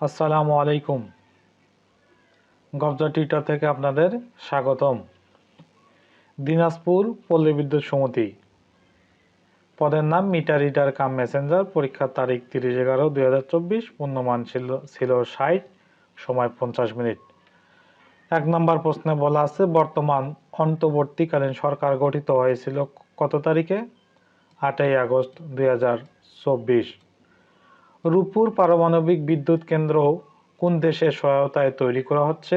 আসসালামু আলাইকুম। গবজা টিউটার থেকে আপনাদের স্বাগতম। দিনাজপুর পল্লী বিদ্যুৎ সমিতি। পদের নাম মিটার রিডার কাম মেসেঞ্জার, পরীক্ষার তারিখ তিরিশ এগারো দুই হাজার চব্বিশ, পূর্ণমান ছিল ছিল ষাট, সময় পঞ্চাশ মিনিট। এক নম্বর প্রশ্নে বলা আছে, বর্তমান অন্তর্বর্তীকালীন সরকার গঠিত হয়েছিল কত তারিখে? আটই আগস্ট দুই হাজার চব্বিশ। রূপপুর পারমাণবিক বিদ্যুৎ কেন্দ্র কোন দেশের সহায়তায় তৈরি করা হচ্ছে?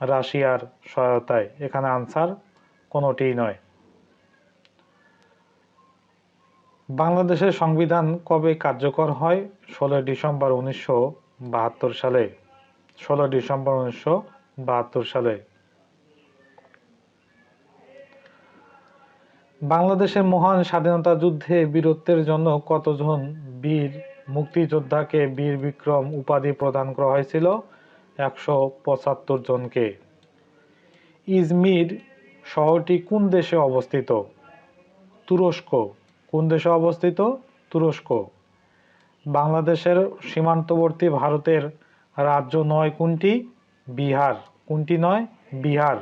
রাশিয়ার সহায়তায়। এখানে আনসার কোনোটিই নয়। বাংলাদেশের সংবিধান কবে কার্যকর হয়? ষোলোই ডিসেম্বর উনিশশো বাহাত্তর সালে। ষোলো ডিসেম্বর উনিশশো বাহাত্তর সালে। বাংলাদেশের মহান স্বাধীনতা যুদ্ধে বীরত্বের জন্য কতজন বীর মুক্তিযোদ্ধাকে বীর বিক্রম উপাধি প্রদান করা হয়েছিল একশো পঁচাত্তর জনকে। ইজমির শহরটি কোন দেশে অবস্থিত? তুরস্ক। কোন দেশে অবস্থিত? তুরস্ক। বাংলাদেশের সীমান্তবর্তী ভারতের রাজ্য নয় কোনটি? বিহার। কোনটি নয়? বিহার।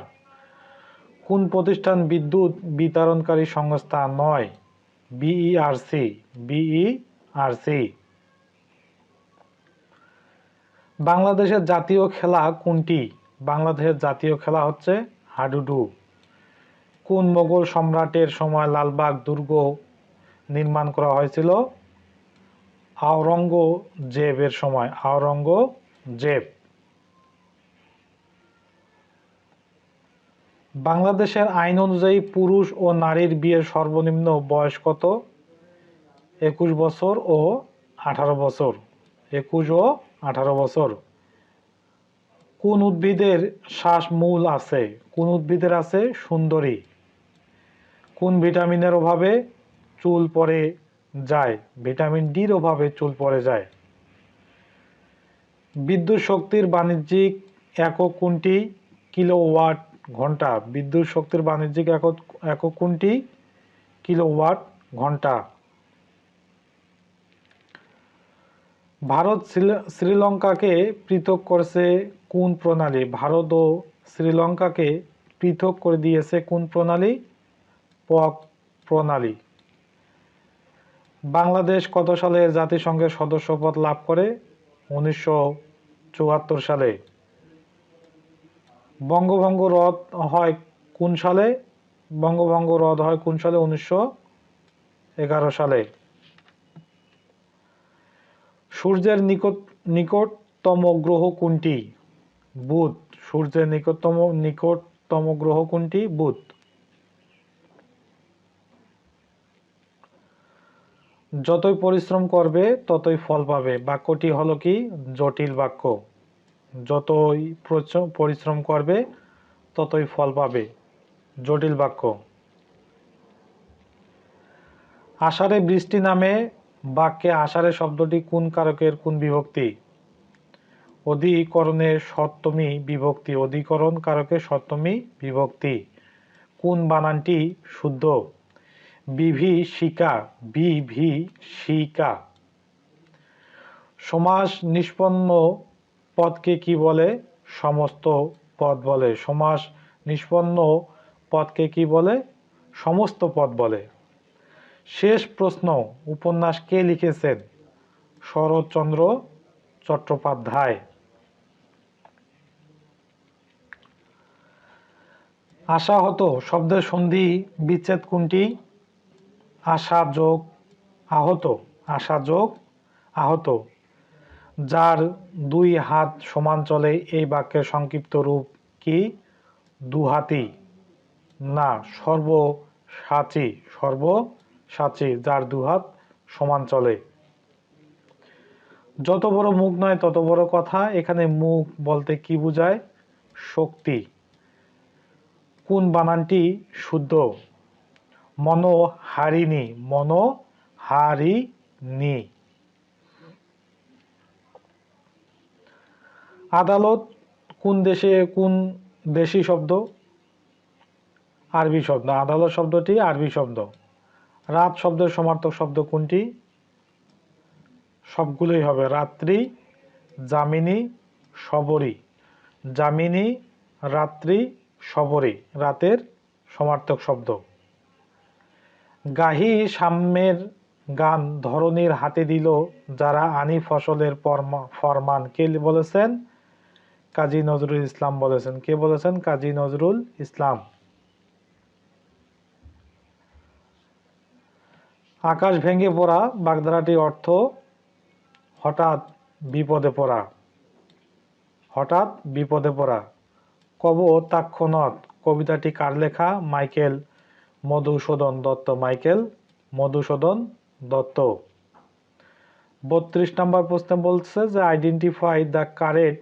কোন প্রতিষ্ঠান বিদ্যুৎ বিতরণকারী সংস্থা নয়? বিইআরসি। বিইআরসি। বাংলাদেশের জাতীয় খেলা কোনটি? বাংলাদেশের জাতীয় খেলা হচ্ছে হাডুডু। কোন মোগল সম্রাটের সময় লালবাগ দুর্গ নির্মাণ করা হয়েছিল? আওরঙ্গজেবের সময়। আওরঙ্গজেব। বাংলাদেশের আইন অনুযায়ী পুরুষ ও নারীর বিয়ের সর্বনিম্ন বয়স কত? একুশ বছর ও আঠারো বছর। একুশ ও আঠারো বছর। কোন উদ্ভিদের শ্বাস মূল আছে? কোন উদ্ভিদের আছে? সুন্দরী। কোন ভিটামিনের অভাবে চুল পড়ে যায়? ভিটামিন ডির অভাবে চুল পড়ে যায়। বিদ্যুৎ শক্তির বাণিজ্যিক একক কোনটি? কিলোওয়াট ঘণ্টা। বিদ্যুৎ শক্তির বাণিজ্যিক একক একক কোনটি? কিলোওয়াট ঘণ্টা। ভারত শ্রীলঙ্কাকে পৃথক করেছে কোন প্রণালী? ভারত ও শ্রীলঙ্কাকে পৃথক করে দিয়েছে কোন প্রণালী? পক প্রণালী। বাংলাদেশ কত সালে জাতিসংঘের সদস্যপদ লাভ করে? উনিশশো চুয়াত্তর সালে। বঙ্গভঙ্গ রদ হয় কোন সালে? বঙ্গভঙ্গ রদ হয় কোন সালে? উনিশশো এগারো সালে। সূর্যের নিকট, নিকটতম গ্রহ কোনটি? বুধ। সূর্যের নিকটতম নিকটতম গ্রহ কোনটি? বুধ। যতই পরিশ্রম করবে, ততই ফল পাবে। বাক্যটি হলো কি? জটিল বাক্য। যতই পরিশ্রম করবে, ততই ফল পাবে। জটিল বাক্য। আষাঢ়ে বৃষ্টি নামে বাক্যে আষাঢ়ে শব্দটি কোন কারকের কোন বিভক্তি? অধিকরণের সপ্তমী বিভক্তি। অধিকরণ কারকের সপ্তমী বিভক্তি। কোন বানানটি শুদ্ধ? বিভীষিকা বিভীষিকা। সমাস নিষ্পন্ন পদকে কি বলে? সমস্ত পদ বলে। সমাস নিষ্পন্ন পদকে কি বলে? সমস্ত পদ বলে। শেষ প্রশ্ন উপন্যাস কে লিখেছেন? শরৎচন্দ্র চট্টোপাধ্যায়। আশাহত শব্দের সন্ধি বিচ্ছেদ কোনটি? আশা যোগ আহত, আশা যোগ আহত। যার দুই হাত সমান চলে এই বাক্যের সংক্ষিপ্ত রূপ কি? দুহাতি। না, সর্বসাচী সর্বসাচী যার দুহাত সমান চলে। যত বড় মুখ নয়, তত বড় কথা। এখানে মুখ বলতে কি বোঝায়? শক্তি। কোন বানানটি শুদ্ধ? মনোহারিণী মনোহারিণী আদালত কোন দেশে, কোন দেশি শব্দ? আরবি শব্দ। আদালত শব্দটি আরবি শব্দ। রাত শব্দের সমার্থক শব্দ কোনটি? সবগুলোই হবে রাত্রি, যামিনী শবরী যামিনী, রাত্রি শবরী রাতের সমার্থক শব্দ। গাহি সাম্যের গান ধরনীর হাতে দিল যারা আনি ফসলের ফরমান। কে বলেছেন? কাজী নজরুল ইসলাম বলেছেন। কে বলেছেন? কাজী নজরুল ইসলাম। আকাশ ভেঙে পড়া বাগধারাটি অর্থ হঠাৎ বিপদে পড়া। হঠাৎ বিপদে পড়া। কব তাক্ষণত কবিতাটি কার লেখা? মাইকেল মধুসূদন দত্ত। মাইকেল মধুসূদন দত্ত। বত্রিশ নম্বর প্রশ্নে বলছে যে identify the correct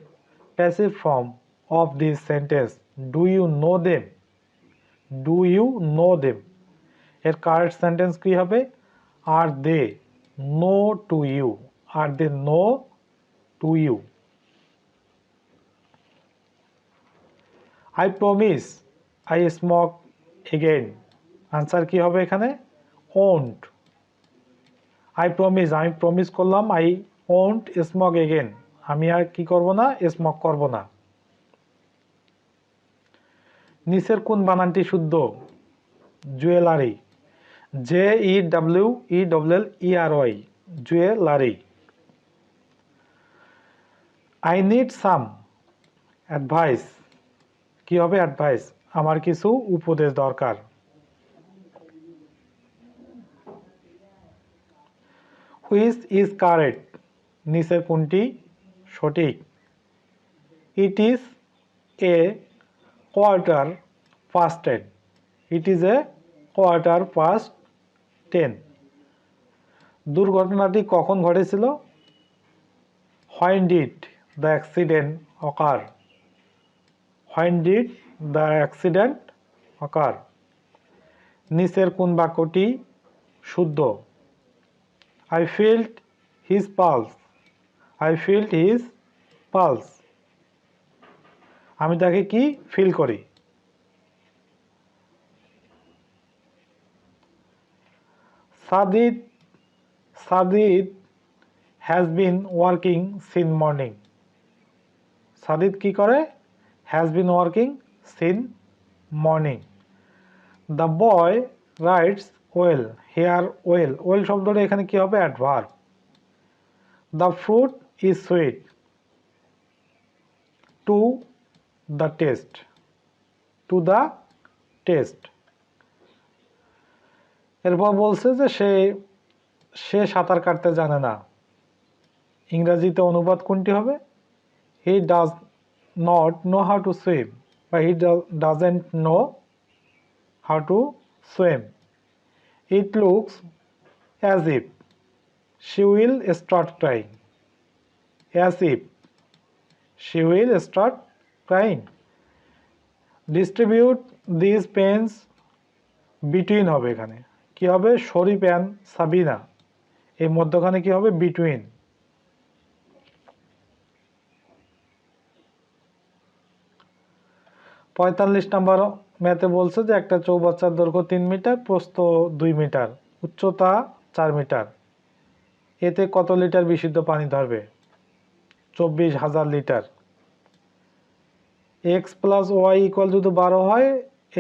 passive form of this sentence do you know them do you know them এর কারেক্ট সেন্টেন্স কি হবে? Are they know to you are they know to you I promise I smoke again answer কি হবে এখানে? Won't I promise আমি promise করলাম I won't smoke again আমি আর কি করব না? স্মোক করব না। নিচের কোন বানানটি শুদ্ধ? Jewellery J E W E W E R Y jewellery I need some advice কি হবে অ্যাডভাইস আমার কিছু উপদেশ দরকার। হুইচ ইজ কারেক্ট নিচের কোনটি সঠিক? It is a quarter past ten it is a quarter past ten. দুর্ঘটনাটি কখন ঘটেছিল? When did the accident occur when did the accident occur নিচের কোন বাক্যটি শুদ্ধ? I felt his pulse I felt his pulse আমি তাকে কি ফিল করি? Sadid Sadid has been working since morning Sadid কি করে? Has been working since morning the boy writes well here well well শব্দটা এখানে কি হবে? Adverb the fruit is sweet to the taste to the taste এরপর বলছে যে সে সে সাঁতার কাটতে জানে না। ইংরাজিতে অনুবাদ কোনটি হবে? He does not know how to swim বা he doesn't know how to swim it looks as if she will start crying as if she will start crying distribute this pens between হবে এখানে। কি হবে? Sharif and Sabina. এই মধ্যখানে কি হবে? Between. পঁয়তাল্লিশ নাম্বার ম্যাথে বলছে যে একটা চৌবাচ্চার দৈর্ঘ্য তিন মিটার, প্রস্থ দুই মিটার, উচ্চতা চার মিটার। এতে কত লিটার বিশুদ্ধ পানি ধরবে? চব্বিশ হাজার litre. X plus Y equal যদি বারো হয়,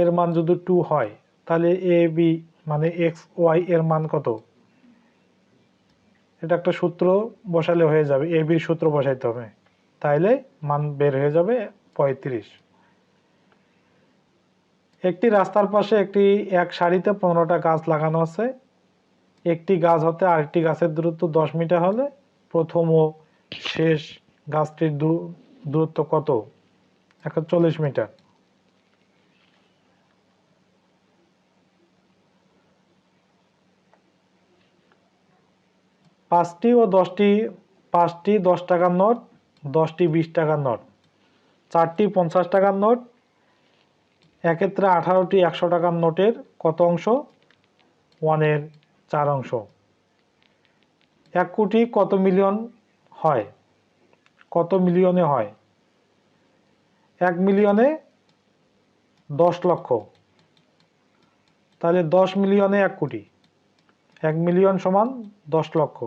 এর মান যদি টু হয়, তাহলে এ, বি মানে এক্স ওয়াই এর মান কত? এটা একটা সূত্র বসালে হয়ে যাবে এ বির সূত্র বসাইতে হবে। তাইলে মান বের হয়ে যাবে পঁয়ত্রিশ। একটি রাস্তার পাশে একটি, এক সারিতে পনেরোটা গাছ লাগানো আছে। একটি গাছ হতে আরেকটি গাছের দূরত্ব দশ মিটার হলে প্রথম ও শেষ গাছটির দূরত্ব কত? একশো চল্লিশ মিটার। পাঁচটি ও দশটি, পাঁচটি দশ টাকার নোট, দশটি বিশ টাকার নোট। চারটি পঞ্চাশ টাকার নোট, এক্ষেত্রে আঠারোটি একশো টাকার নোটের কত অংশ? ওয়ানের চার অংশ। এক কোটি কত মিলিয়ন হয়? কত মিলিয়নে হয়? এক মিলিয়নে দশ লক্ষ। তাহলে দশ মিলিয়নে এক কোটি। এক মিলিয়ন সমান দশ লক্ষ।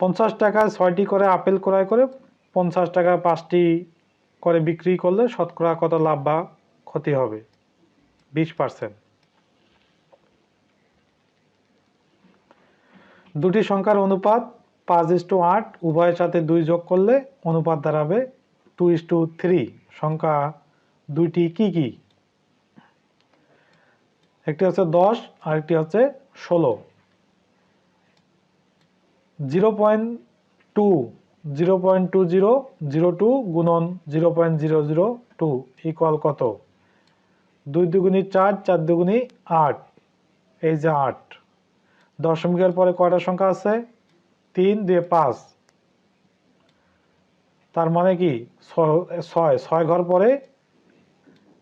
পঞ্চাশ টাকায় ছয়টি করে আপেল ক্রয় করে, পঞ্চাশ টাকায় পাঁচটি করে বিক্রি করলে শতকরা কত লাভ বা ক্ষতি হবে? বিশ পার্সেন্ট। দুটি সংখ্যার অনুপাত পাঁচ ইস টু আট, উভয়ের সাথে দুই যোগ করলে অনুপাত দাঁড়াবে টু ইস টু থ্রি। সংখ্যা দুইটি কি কি? একটি হচ্ছে দশ আর একটি হচ্ছে ষোলো। Zero point two, zero point two zero zero two গুণন zero point zero zero two equal কত? দুই দুগুণি চার চার দুগুণি আট, এই যে আট। দশমিকের পরে কয়টা সংখ্যা আছে? তিন দিয়ে পাঁচ। তার মানে কি? ছয় ছয় ঘর পরে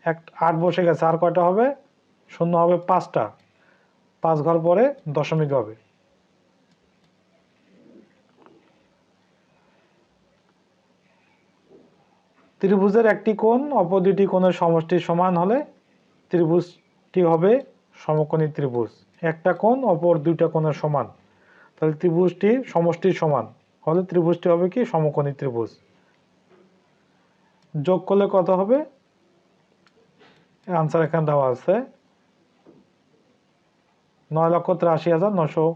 এক, আট বসে গেছে, আর কয়টা হবে? শূন্য হবে পাঁচটা। পাঁচ ঘর পরে দশমিক হবে। ত্রিভুজের একটি কোণ অপর দুটি কোণের সমষ্টি সমান হলে ত্রিভুজটি হবে সমকোণী ত্রিভুজ। একটা কোণ অপর দুইটা কোণের সমান। তাহলে ত্রিভুজটি সমষ্টির সমান। হলে ত্রিভুজটি হবে কি? সমকোণী ত্রিভুজ। যোগ করলে কত হবে? আনসার এখানে দেওয়া আছে। নয় লক্ষ তিরাশি হাজার নশো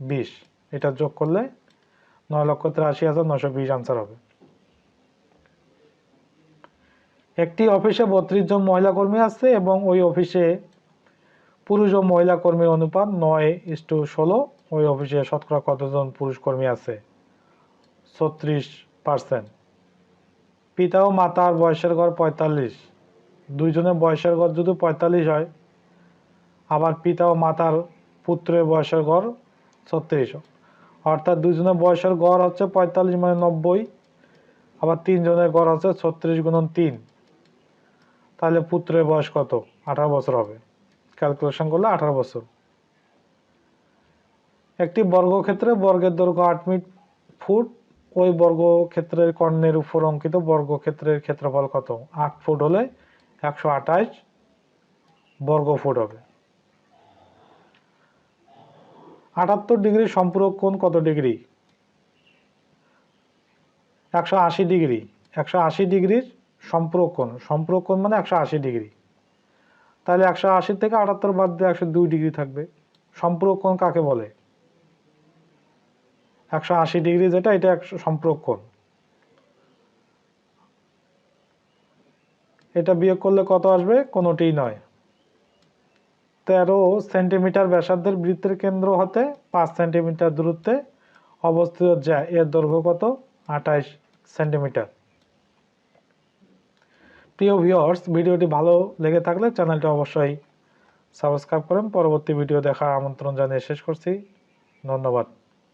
বিশ। এটা যোগ করলে নয় লক্ষ তিরাশি হাজার নশো বিশ আনসার হবে। একটি অফিসে বত্রিশ জন মহিলা কর্মী আছে এবং ওই অফিসে পুরুষ ও মহিলা কর্মীর অনুপাত নয় ইস টু ষোলো। ওই অফিসে শতকরা কতজন পুরুষ কর্মী আছে? ছত্রিশ পার্সেন্ট পিতা ও মাতার বয়সের ঘর পঁয়তাল্লিশ। দুইজনের বয়সের ঘর যদি পঁয়তাল্লিশ হয়, আবার পিতা ও মাতার পুত্রের বয়সের গড় ছত্রিশ। অর্থাৎ দুইজনের বয়সের গড় হচ্ছে পঁয়তাল্লিশ মানে নব্বই, আবার তিনজনের গড় হচ্ছে ছত্রিশ গুণন তিন। তাহলে পুত্রের বয়স কত? আঠারো বছর হবে। ক্যালকুলেশন করলে আঠারো বছর। একটি বর্গক্ষেত্রে বর্গের দৈর্ঘ্য আট মিট ফুট, ওই বর্গক্ষেত্রের কর্ণের উপর অঙ্কিত বর্গক্ষেত্রের ক্ষেত্রফল কত? আট ফুট হলে একশো আঠাশ বর্গ ফুট হবে। আটাত্তর ডিগ্রি সম্পূরক কোণ কত ডিগ্রি? একশো আশি ডিগ্রি। একশো আশি ডিগ্রির সম্পূরক কোণ। সম্পূরক কোণ মানে একশো আশি ডিগ্রি। তাহলে একশো আশি থেকে আটাত্তর বাদ দিয়ে একশো দুই ডিগ্রি থাকবে। সম্পূরক কোণ কাকে বলে? একশো আশি ডিগ্রি যেটা, এটা একশো সম্পূরক কোণ। এটা বিয়োগ করলে কত আসবে? কোনোটিই নয়। তেরো সেন্টিমিটার ব্যাসার্ধের বৃত্তের কেন্দ্র হতে পাঁচ সেন্টিমিটার দূরত্বে অবস্থিত যা এর দৈর্ঘ্য কত? আঠাইশ সেন্টিমিটার। প্রিয় ভিওর্স ভিডিওটি ভালো লেগে থাকলে চ্যানেলটি অবশ্যই সাবস্ক্রাইব করেন। পরবর্তী ভিডিও দেখা আমন্ত্রণ জানিয়ে শেষ করছি। ধন্যবাদ।